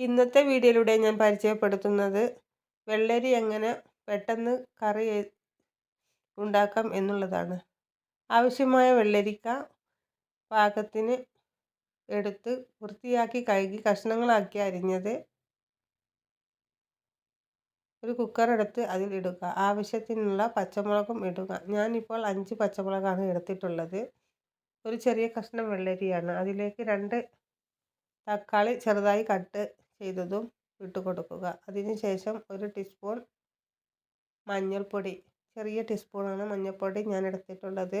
ഇന്നത്തെ വീഡിയോയിലൂടെ ഞാൻ പരിചയപ്പെടുത്തുന്നത് വെള്ളരി എങ്ങനെ പെട്ടെന്ന് കറി ഉണ്ടാക്കാം എന്നുള്ളതാണ്. ആവശ്യമായ വെള്ളരിക്ക പാകത്തിന് എടുത്ത് വൃത്തിയാക്കി കഴുകി കഷ്ണങ്ങളാക്കി അരിഞ്ഞത് ഒരു കുക്കർ എടുത്ത് അതിൽ ഇടുക. ആവശ്യത്തിനുള്ള പച്ചമുളകും ഇടുക. ഞാനിപ്പോൾ അഞ്ച് പച്ചമുളകാണ് എടുത്തിട്ടുള്ളത്. ഒരു ചെറിയ കഷ്ണം വെള്ളരിയാണ്. അതിലേക്ക് രണ്ട് തക്കാളി ചെറുതായി കട്ട് ചെയ്തതും ഇട്ട് കൊടുക്കുക അതിനുശേഷം ഒരു ടീസ്പൂൺ മഞ്ഞൾപ്പൊടി ചെറിയ ടീസ്പൂണാണ് മഞ്ഞൾപ്പൊടി ഞാൻ എടുത്തിട്ടുള്ളത്.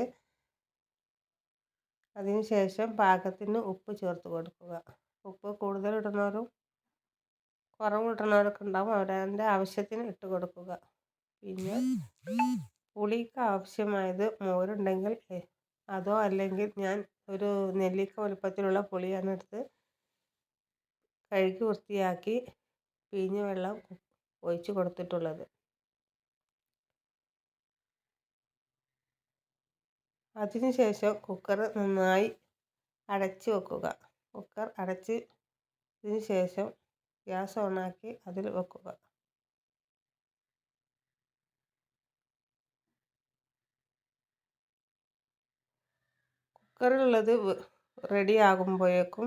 അതിനുശേഷം പാകത്തിന് ഉപ്പ് ചേർത്ത് കൊടുക്കുക. ഉപ്പ് കൂടുതൽ ഇടുന്നവരും കുറവ് ഇടുന്നവരൊക്കെ ഉണ്ടാവും. അവരവന്റെ ആവശ്യത്തിന് ഇട്ട് കൊടുക്കുക. പിന്നെ പുളിക്ക് ആവശ്യമായത് മോരുണ്ടെങ്കിൽ അതോ അല്ലെങ്കിൽ ഞാൻ ഒരു നെല്ലിക്ക വലുപ്പത്തിലുള്ള പുളിയാണ് എടുത്ത് കഴുകി വൃത്തിയാക്കി പിഴിഞ്ഞ വെള്ളം ഒഴിച്ച് കൊടുത്തിട്ടുള്ളത്. അതിനുശേഷം കുക്കർ നന്നായി അടച്ച് വെക്കുക. കുക്കർ അടച്ച് ഇതിന് ശേഷം ഗ്യാസ് ഓണാക്കി അതിൽ വെക്കുക. കുക്കറിലുള്ളത് റെഡി ആകുമ്പോഴേക്കും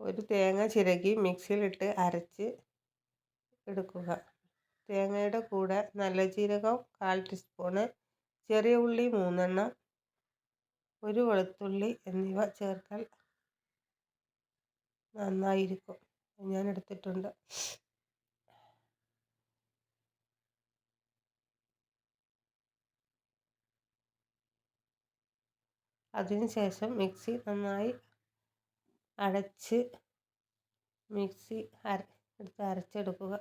ഒരു തേങ്ങ ചിരകി മിക്സിയിലിട്ട് അരച്ച് എടുക്കുക. തേങ്ങയുടെ കൂടെ നല്ല ജീരകം കാൽ ടീസ്പൂണ് ചെറിയ ഉള്ളി മൂന്നെണ്ണം ഒരു വെളുത്തുള്ളി എന്നിവ ചേർത്താൽ നന്നായിരിക്കും. ഞാൻ എടുത്തിട്ടുണ്ട്. അതിനുശേഷം മിക്സി നന്നായി അടച്ച് മിക്സി അര എടുത്ത് അരച്ചെടുക്കുക.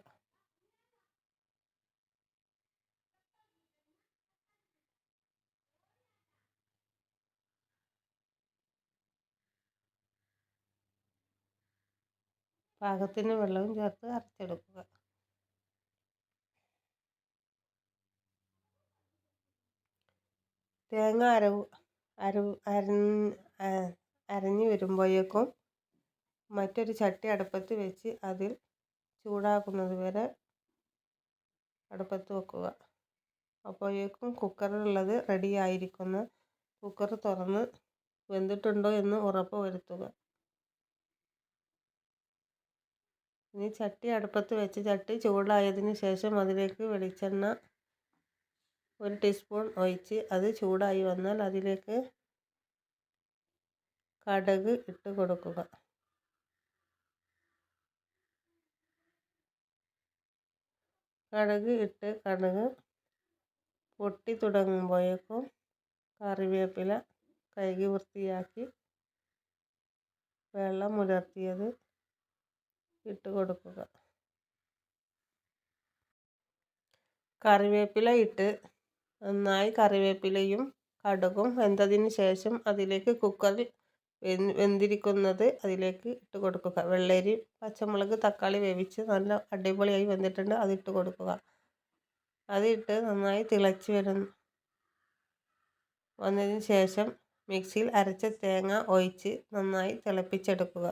പാകത്തിന് വെള്ളവും ചേർത്ത് അരച്ചെടുക്കുക. തേങ്ങ അരവ് അരവ് അരഞ്ഞ് വരുമ്പോഴേക്കും മറ്റൊരു ചട്ടി അടുപ്പത്ത് വെച്ച് അതിൽ ചൂടാക്കുന്നത് വരെ അടുപ്പത്ത് വെക്കുക. അപ്പോഴേക്കും കുക്കറിലുള്ളത് റെഡി ആയിരിക്കുന്നു കുക്കർ തുറന്ന് വെന്തിട്ടുണ്ടോ എന്ന് ഉറപ്പ് വരുത്തുക. ഇനി ചട്ടി അടുപ്പത്ത് വെച്ച് ചട്ടി ചൂടായതിന് ശേഷം അതിലേക്ക് വെളിച്ചെണ്ണ ഒരു ടീസ്പൂൺ ഒഴിച്ച് അത് ചൂടായി വന്നാൽ അതിലേക്ക് കടുക് ഇട്ട് കൊടുക്കുക. കടുക് ഇട്ട് കടുക് പൊട്ടി തുടങ്ങുമ്പോഴേക്കും കറിവേപ്പില കഴുകി വൃത്തിയാക്കി വെള്ളം ഉലർത്തിയത് ഇട്ട് കൊടുക്കുക. കറിവേപ്പില ഇട്ട് നന്നായി കറിവേപ്പിലയും കടുകും വെന്തതിന് ശേഷം അതിലേക്ക് കുക്കറിൽ വെന്തിരിക്കുന്നത് അതിലേക്ക് ഇട്ട് കൊടുക്കുക. വെള്ളരി പച്ചമുളക് തക്കാളി വേവിച്ച് നല്ല അടിപൊളിയായി വെന്തിട്ടുണ്ട്. അതിട്ട് കൊടുക്കുക. അതിട്ട് നന്നായി തിളച്ച് വരുന്നു വന്നതിന് ശേഷം മിക്സിയിൽ അരച്ച തേങ്ങ ഒഴിച്ച് നന്നായി തിളപ്പിച്ചെടുക്കുക.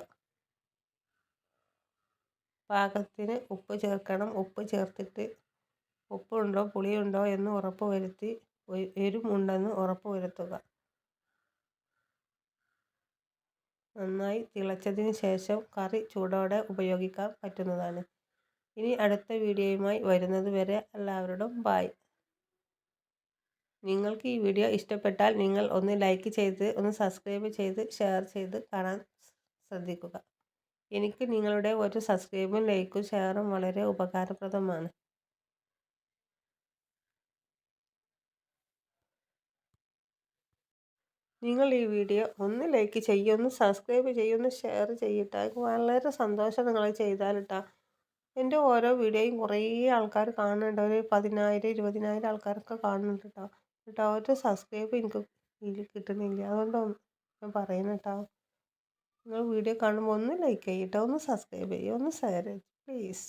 പാകത്തിന് ഉപ്പ് ചേർക്കണം. ഉപ്പ് ചേർത്തിട്ട് ഉപ്പുണ്ടോ പുളിയുണ്ടോ എന്ന് ഉറപ്പ് വരുത്തി എരിവുണ്ടെന്ന് ഉറപ്പ് വരുത്തുക നന്നായി തിളച്ചതിന് ശേഷം കറി ചൂടോടെ ഉപയോഗിക്കാൻ പറ്റുന്നതാണ്. ഇനി അടുത്ത വീഡിയോയുമായി വരുന്നത് വരെ എല്ലാവരോടും ബായ് നിങ്ങൾക്ക് ഈ വീഡിയോ ഇഷ്ടപ്പെട്ടാൽ നിങ്ങൾ ഒന്ന് ലൈക്ക് ചെയ്ത് ഒന്ന് സബ്സ്ക്രൈബ് ചെയ്ത് ഷെയർ ചെയ്ത് കാണാൻ ശ്രദ്ധിക്കുക. എനിക്ക് നിങ്ങളുടെ ഒരു സബ്സ്ക്രൈബും ലൈക്കും ഷെയറും വളരെ ഉപകാരപ്രദമാണ്. നിങ്ങൾ ഈ വീഡിയോ ഒന്ന് ലൈക്ക് ചെയ്യുക ഒന്ന് സബ്സ്ക്രൈബ് ചെയ്യുക ഒന്ന് ഷെയർ ചെയ്യട്ടെ. വളരെ സന്തോഷം നിങ്ങൾ ചെയ്താലിട്ടാ. എന്റെ ഓരോ വീഡിയോയും കുറേ ആൾക്കാർ കാണുന്നുണ്ട്. ഒരു പതിനായിരം ഇരുപതിനായിരം ആൾക്കാരൊക്കെ കാണുന്നുണ്ട് കേട്ടോ കേട്ടോ ഒരു സബ്സ്ക്രൈബ് എനിക്ക് കിട്ടുന്നില്ല. അതുകൊണ്ട് ഞാൻ പറയുന്നു കേട്ടോ നിങ്ങൾ വീഡിയോ കാണുമ്പോൾ ഒന്ന് ലൈക്ക് ചെയ്യട്ടോ ഒന്ന് സബ്സ്ക്രൈബ് ചെയ്യുക ഒന്ന് ഷെയർ ചെയ്യുക പ്ലീസ്.